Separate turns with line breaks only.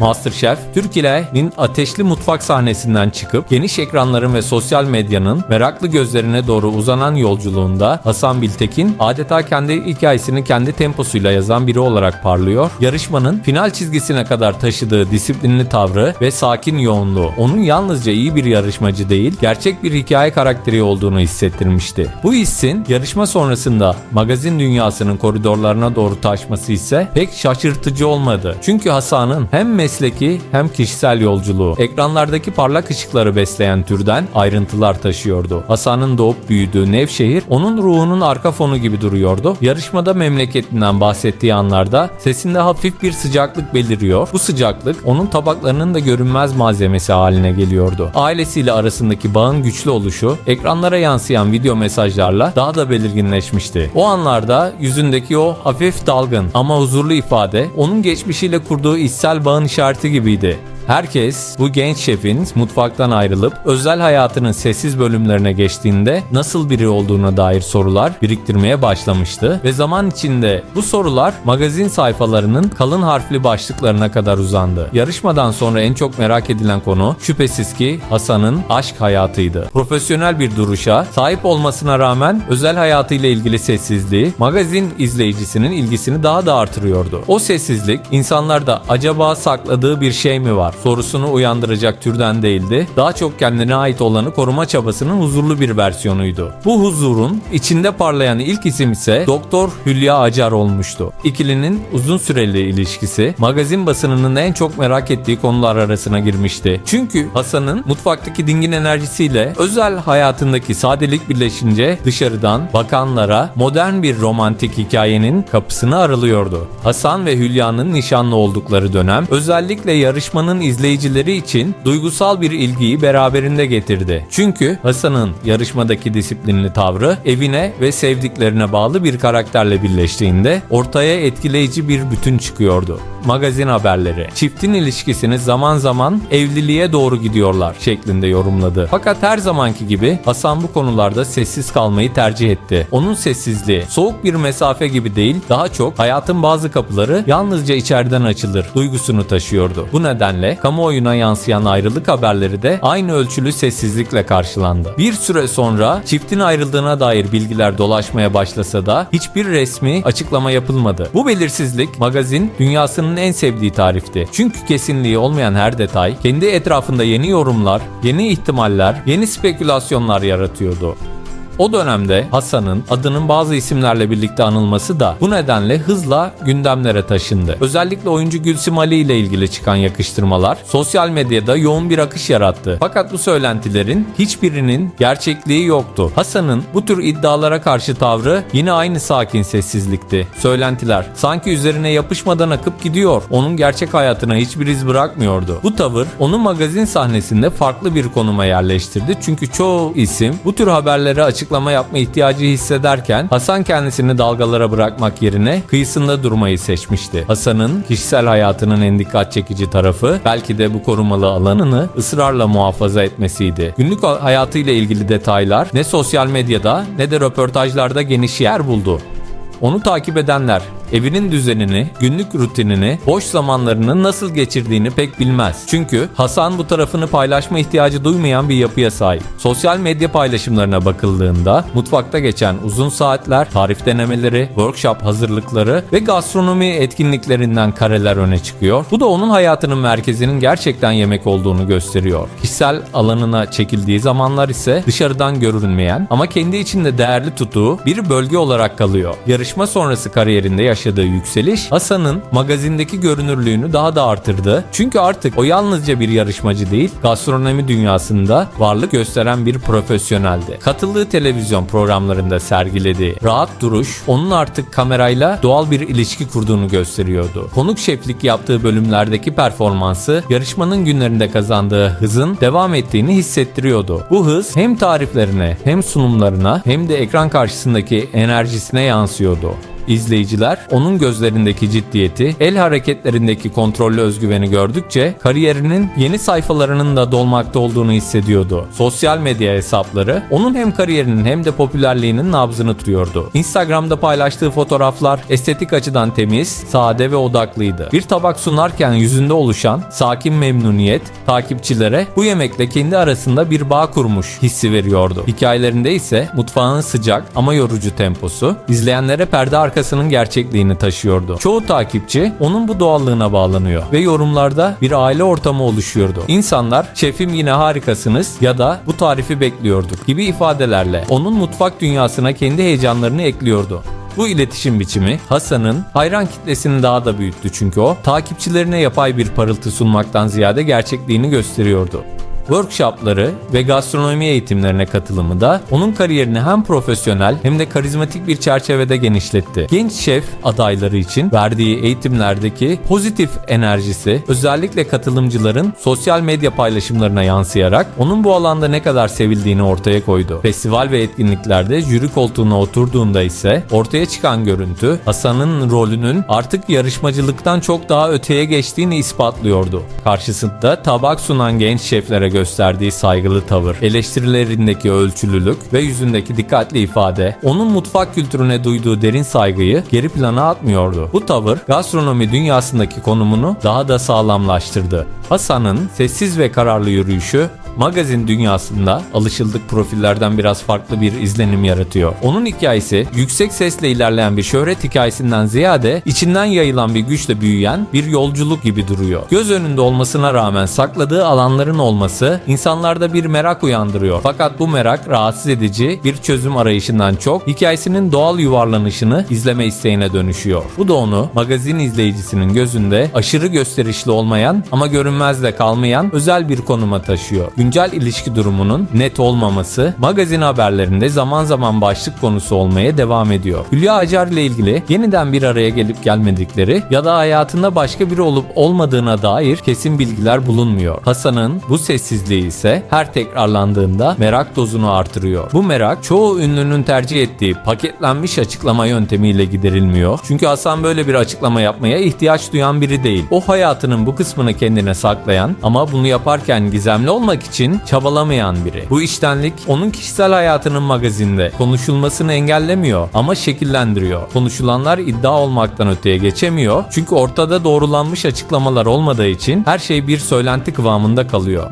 Masterchef, Türkiye'nin ateşli mutfak sahnesinden çıkıp geniş ekranların ve sosyal medyanın meraklı gözlerine doğru uzanan yolculuğunda Hasan Biltekin adeta kendi hikayesini kendi temposuyla yazan biri olarak parlıyor. Yarışmanın final çizgisine kadar taşıdığı disiplinli tavrı ve sakin yoğunluğu onun yalnızca iyi bir yarışmacı değil, gerçek bir hikaye karakteri olduğunu hissettirmişti. Bu hissin yarışma sonrasında magazin dünyasının koridorlarına doğru taşması ise pek şaşırtıcı olmadı. Çünkü Hasan'ın hem mesleki hem kişisel yolculuğu ekranlardaki parlak ışıkları besleyen türden ayrıntılar taşıyordu. Hasan'ın doğup büyüdüğü Nevşehir onun ruhunun arka fonu gibi duruyordu. Yarışmada memleketinden bahsettiği anlarda sesinde hafif bir sıcaklık beliriyor. Bu sıcaklık onun tabaklarının da görünmez malzemesi haline geliyordu. Ailesiyle arasındaki bağın güçlü oluşu ekranlara yansıyan video mesajlarla daha da belirginleşmişti. O anlarda yüzündeki o hafif dalgın ama huzurlu ifade onun geçmişiyle kurduğu içsel bağın işareti gibiydi. Herkes bu genç şefin mutfaktan ayrılıp özel hayatının sessiz bölümlerine geçtiğinde nasıl biri olduğuna dair sorular biriktirmeye başlamıştı ve zaman içinde bu sorular magazin sayfalarının kalın harfli başlıklarına kadar uzandı. Yarışmadan sonra en çok merak edilen konu şüphesiz ki Hasan'ın aşk hayatıydı. Profesyonel bir duruşa sahip olmasına rağmen özel hayatıyla ilgili sessizliği magazin izleyicisinin ilgisini daha da artırıyordu. O sessizlik insanlarda acaba sakladığı bir şey mi var sorusunu uyandıracak türden değildi. Daha çok kendine ait olanı koruma çabasının huzurlu bir versiyonuydu. Bu huzurun içinde parlayan ilk isim ise Doktor Hülya Acar olmuştu. İkilinin uzun süreli ilişkisi magazin basınının en çok merak ettiği konular arasına girmişti. Çünkü Hasan'ın mutfaktaki dingin enerjisiyle özel hayatındaki sadelik birleşince dışarıdan bakanlara modern bir romantik hikayenin kapısını aralıyordu. Hasan ve Hülya'nın nişanlı oldukları dönem özellikle yarışmanın izleyicileri için duygusal bir ilgiyi beraberinde getirdi. Çünkü Hasan'ın yarışmadaki disiplinli tavrı evine ve sevdiklerine bağlı bir karakterle birleştiğinde ortaya etkileyici bir bütün çıkıyordu. Magazin haberleri çiftin ilişkisini zaman zaman evliliğe doğru gidiyorlar şeklinde yorumladı. Fakat her zamanki gibi Hasan bu konularda sessiz kalmayı tercih etti. Onun sessizliği soğuk bir mesafe gibi değil daha çok hayatın bazı kapıları yalnızca içeriden açılır duygusunu taşıyordu. Bu nedenle kamuoyuna yansıyan ayrılık haberleri de aynı ölçülü sessizlikle karşılandı. Bir süre sonra çiftin ayrıldığına dair bilgiler dolaşmaya başlasa da hiçbir resmi açıklama yapılmadı. Bu belirsizlik magazin dünyasının en sevdiği tarifti. Çünkü kesinliği olmayan her detay kendi etrafında yeni yorumlar, yeni ihtimaller, yeni spekülasyonlar yaratıyordu. O dönemde Hasan'ın adının bazı isimlerle birlikte anılması da bu nedenle hızla gündemlere taşındı. Özellikle oyuncu Gülsüm Ali ile ilgili çıkan yakıştırmalar sosyal medyada yoğun bir akış yarattı. Fakat bu söylentilerin hiçbirinin gerçekliği yoktu. Hasan'ın bu tür iddialara karşı tavrı yine aynı sakin sessizlikti. Söylentiler sanki üzerine yapışmadan akıp gidiyor. Onun gerçek hayatına hiçbir iz bırakmıyordu. Bu tavır onu magazin sahnesinde farklı bir konuma yerleştirdi. Çünkü çoğu isim bu tür haberlere açıklama yapma ihtiyacı hissederken Hasan kendisini dalgalara bırakmak yerine kıyısında durmayı seçmişti. Hasan'ın kişisel hayatının en dikkat çekici tarafı belki de bu korumalı alanını ısrarla muhafaza etmesiydi. Günlük hayatıyla ilgili detaylar ne sosyal medyada ne de röportajlarda geniş yer buldu. Onu takip edenler evinin düzenini, günlük rutinini, boş zamanlarını nasıl geçirdiğini pek bilmez. Çünkü Hasan bu tarafını paylaşma ihtiyacı duymayan bir yapıya sahip. Sosyal medya paylaşımlarına bakıldığında mutfakta geçen uzun saatler, tarif denemeleri, workshop hazırlıkları ve gastronomi etkinliklerinden kareler öne çıkıyor. Bu da onun hayatının merkezinin gerçekten yemek olduğunu gösteriyor. Kişisel alanına çekildiği zamanlar ise dışarıdan görünmeyen ama kendi içinde değerli tuttuğu bir bölge olarak kalıyor. Yarışma sonrası kariyerinde yaşadığı yükseliş Hasan'ın magazindeki görünürlüğünü daha da artırdı. Çünkü artık o yalnızca bir yarışmacı değil, gastronomi dünyasında varlık gösteren bir profesyoneldi. Katıldığı televizyon programlarında sergilediği rahat duruş onun artık kamerayla doğal bir ilişki kurduğunu gösteriyordu. Konuk şeflik yaptığı bölümlerdeki performansı yarışmanın günlerinde kazandığı hızın devam ettiğini hissettiriyordu. Bu hız hem tariflerine hem sunumlarına hem de ekran karşısındaki enerjisine yansıyordu. İzleyiciler onun gözlerindeki ciddiyeti, el hareketlerindeki kontrollü özgüveni gördükçe kariyerinin yeni sayfalarının da dolmakta olduğunu hissediyordu. Sosyal medya hesapları onun hem kariyerinin hem de popülerliğinin nabzını tutuyordu. Instagram'da paylaştığı fotoğraflar estetik açıdan temiz, sade ve odaklıydı. Bir tabak sunarken yüzünde oluşan sakin memnuniyet takipçilere bu yemekle kendi arasında bir bağ kurmuş hissi veriyordu. Hikayelerinde ise mutfağın sıcak ama yorucu temposu izleyenlere perde arkasının gerçekliğini taşıyordu. Çoğu takipçi onun bu doğallığına bağlanıyor ve yorumlarda bir aile ortamı oluşuyordu. İnsanlar şefim yine harikasınız ya da bu tarifi bekliyorduk gibi ifadelerle onun mutfak dünyasına kendi heyecanlarını ekliyordu. Bu iletişim biçimi Hasan'ın hayran kitlesini daha da büyüttü çünkü o takipçilerine yapay bir parıltı sunmaktan ziyade gerçekliğini gösteriyordu. Workshopları ve gastronomi eğitimlerine katılımı da onun kariyerini hem profesyonel hem de karizmatik bir çerçevede genişletti. Genç şef adayları için verdiği eğitimlerdeki pozitif enerjisi özellikle katılımcıların sosyal medya paylaşımlarına yansıyarak onun bu alanda ne kadar sevildiğini ortaya koydu. Festival ve etkinliklerde jüri koltuğuna oturduğunda ise ortaya çıkan görüntü Hasan'ın rolünün artık yarışmacılıktan çok daha öteye geçtiğini ispatlıyordu. Karşısında tabak sunan genç şeflere gösterdiği saygılı tavır, eleştirilerindeki ölçülülük ve yüzündeki dikkatli ifade onun mutfak kültürüne duyduğu derin saygıyı geri plana atmıyordu. Bu tavır gastronomi dünyasındaki konumunu daha da sağlamlaştırdı. Hasan'ın sessiz ve kararlı yürüyüşü magazin dünyasında alışıldık profillerden biraz farklı bir izlenim yaratıyor. Onun hikayesi yüksek sesle ilerleyen bir şöhret hikayesinden ziyade içinden yayılan bir güçle büyüyen bir yolculuk gibi duruyor. Göz önünde olmasına rağmen sakladığı alanların olması insanlarda bir merak uyandırıyor. Fakat bu merak rahatsız edici bir çözüm arayışından çok hikayesinin doğal yuvarlanışını izleme isteğine dönüşüyor. Bu da onu magazin izleyicisinin gözünde aşırı gösterişli olmayan ama görünmez de kalmayan özel bir konuma taşıyor. Güncel ilişki durumunun net olmaması magazin haberlerinde zaman zaman başlık konusu olmaya devam ediyor. Hülya Acar ile ilgili yeniden bir araya gelip gelmedikleri ya da hayatında başka biri olup olmadığına dair kesin bilgiler bulunmuyor. Hasan'ın bu sessizliği ise her tekrarlandığında merak dozunu artırıyor. Bu merak çoğu ünlünün tercih ettiği paketlenmiş açıklama yöntemiyle giderilmiyor. Çünkü Hasan böyle bir açıklama yapmaya ihtiyaç duyan biri değil. O hayatının bu kısmını kendine saklayan ama bunu yaparken gizemli olmak için çabalamayan biri. Bu iştenlik onun kişisel hayatının magazinde konuşulmasını engellemiyor ama şekillendiriyor. Konuşulanlar iddia olmaktan öteye geçemiyor. Çünkü ortada doğrulanmış açıklamalar olmadığı için her şey bir söylenti kıvamında kalıyor.